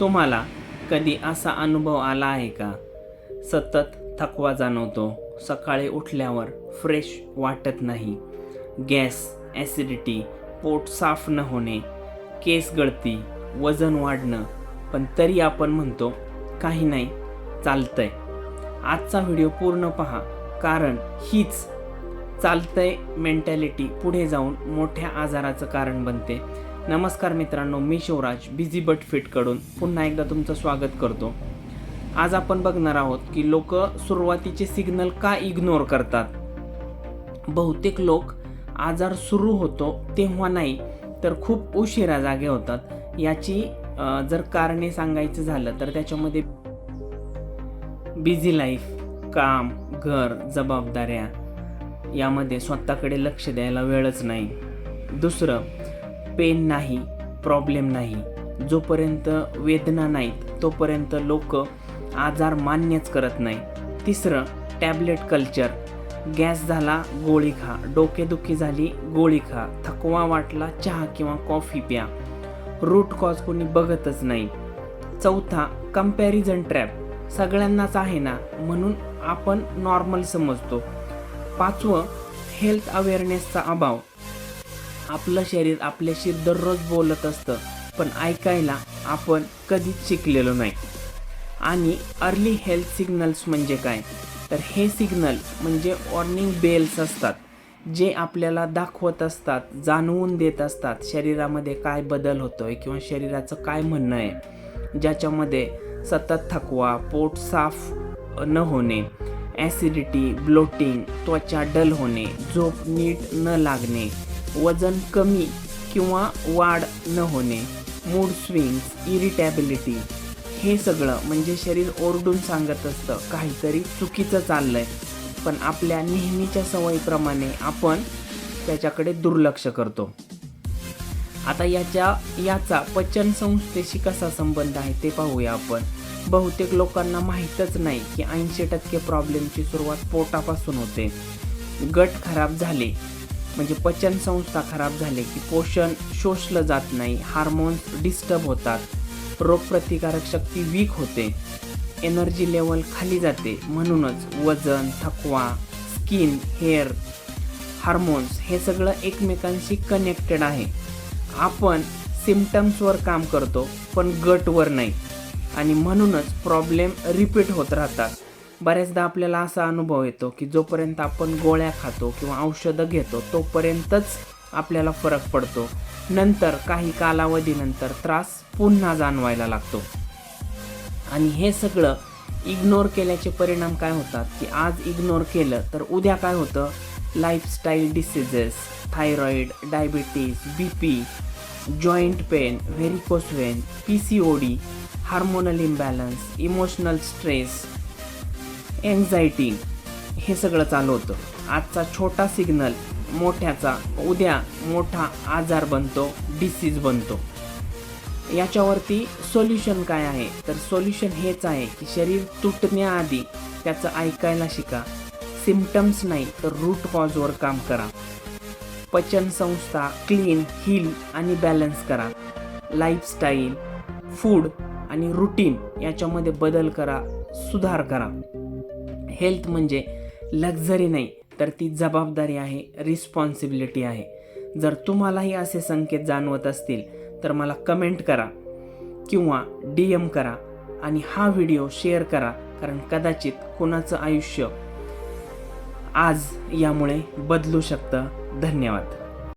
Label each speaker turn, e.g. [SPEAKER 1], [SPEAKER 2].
[SPEAKER 1] तुम्हाला कधी असा अनुभव आला आहे का? सतत थकवा जाणवतो. सकाळी उठल्यावर फ्रेश वाटत नाही. गॅस ॲसिडिटी पोट साफ न होणे केस गळती वजन वाढणं. पण तरी आपण म्हणतो काही नाही चालतंय. आजचा व्हिडिओ पूर्ण पहा. कारण हीच चालतंय मेंटॅलिटी पुढे जाऊन मोठ्या आजाराचं कारण बनते. नमस्कार मित्रांनो मी शिवराज बिझी बट फिटकडून पुन्हा एकदा तुमचं स्वागत करतो. आज आपण बघणार आहोत की लोक सुरुवातीचे सिग्नल का इग्नोर करतात? बहुतेक लोक आजार सुरू होतो तेव्हा नाही तर खूप उशिरा जागे होतात. याची जर कारणे सांगायचं झालं तर त्याच्यामध्ये बिझी लाईफ काम घर जबाबदाऱ्या यामध्ये स्वतःकडे लक्ष द्यायला वेळच नाही. दुसरं पेन नाही प्रॉब्लेम नाही. जोपर्यंत वेदना नाहीत तोपर्यंत लोक आजार मान्यच करत नाही. तिसरं टॅबलेट कल्चर. गॅस झाला गोळी खा. डोकेदुखी झाली गोळी खा. थकवा वाटला चहा किंवा कॉफी प्या. रूट कॉज कोणी बघतच नाही. चौथा कंपॅरिझन ट्रॅप सगळ्यांनाच आहे ना म्हणून आपण नॉर्मल समजतो. पाचवं हेल्थ अवेअरनेसचा अभाव. आपलं शरीर आपल्याशी दररोज बोलत असतं पण ऐकायला आपण कधीच शिकलेलो नाही. आणि अर्ली हेल्थ सिग्नल्स म्हणजे काय? तर हे सिग्नल म्हणजे वॉर्निंग बेल्स असतात जे आपल्याला दाखवत असतात जाणवून देत असतात शरीरामध्ये काय बदल होतो आहे किंवा शरीराचं काय म्हणणं आहे ज्याच्यामध्ये सतत थकवा पोट साफ न होणे ॲसिडिटी ब्लोटिंग त्वचा डल होणे झोप नीट न लागणे वजन कमी किंवा वाढ न होणे मूड स्विंग्स इरिटॅबिलिटी हे सगळं म्हणजे शरीर ओरडून सांगत असतं काहीतरी चुकीचं चाललं आहे पण आपल्या नेहमीच्या सवयीप्रमाणे आपण त्याच्याकडे दुर्लक्ष करतो. आता याच्या याचा पचन संस्थेशी कसा संबंध आहे ते पाहूया आपण. बहुतेक लोकांना माहीतच नाही की ऐंशी टक्के प्रॉब्लेमची सुरुवात पोटापासून होते. गट खराब झाले म्हणजे पचन संस्था खराब झाले की पोषण शोषलं जात नाही हार्मोन्स डिस्टर्ब होतात रोगप्रतिकारक शक्ती वीक होते एनर्जी लेवल खाली जाते. म्हणूनच वजन थकवा स्किन हेअर हार्मोन्स हे सगळं एकमेकांशी कनेक्टेड आहे. आपण सिमटम्सवर काम करतो पण गटवर नाही. आणि म्हणूनच प्रॉब्लेम रिपीट होत राहतात. बऱ्याचदा आपल्याला असा अनुभव येतो की जोपर्यंत आपण गोळ्या खातो किंवा औषधं घेतो तोपर्यंतच आपल्याला फरक पडतो. नंतर काही कालावधीनंतर त्रास पुन्हा जाणवायला लागतो. आणि हे सगळं इग्नोर केल्याचे परिणाम काय होतात? की आज इग्नोर केलं तर उद्या काय होतं? Lifestyle diseases thyroid diabetes B P joint pain varicose vein P C O D hormonal imbalance emotional stress anxiety हे सगळं चालू होतं. आजचा छोटा सिग्नल मोठ्याचा उद्या मोठा आजार बनतो डिसीज बनतो. याच्यावरती सोल्युशन काय आहे? तर सोल्युशन हेच आहे की शरीर तुटण्याआधी त्याचं ऐकायला शिका. सिमटम्स नाही तर रूट कॉजवर काम करा. पचन संस्था क्लीन हील आणि बॅलन्स करा. लाईफस्टाईल फूड आणि रुटीन याच्यामध्ये बदल करा सुधार करा. हेल्थ म्हणजे लक्झरी नाही तर ती जबाबदारी आहे रिस्पॉन्सिबिलिटी आहे. जर तुम्हालाही असे संकेत जाणवत असतील तर मला कमेंट करा किंवा डी एम करा आणि हा व्हिडिओ शेअर करा कारण कदाचित कुणाचं आयुष्य आज यामुळे बदलू शकतं. धन्यवाद.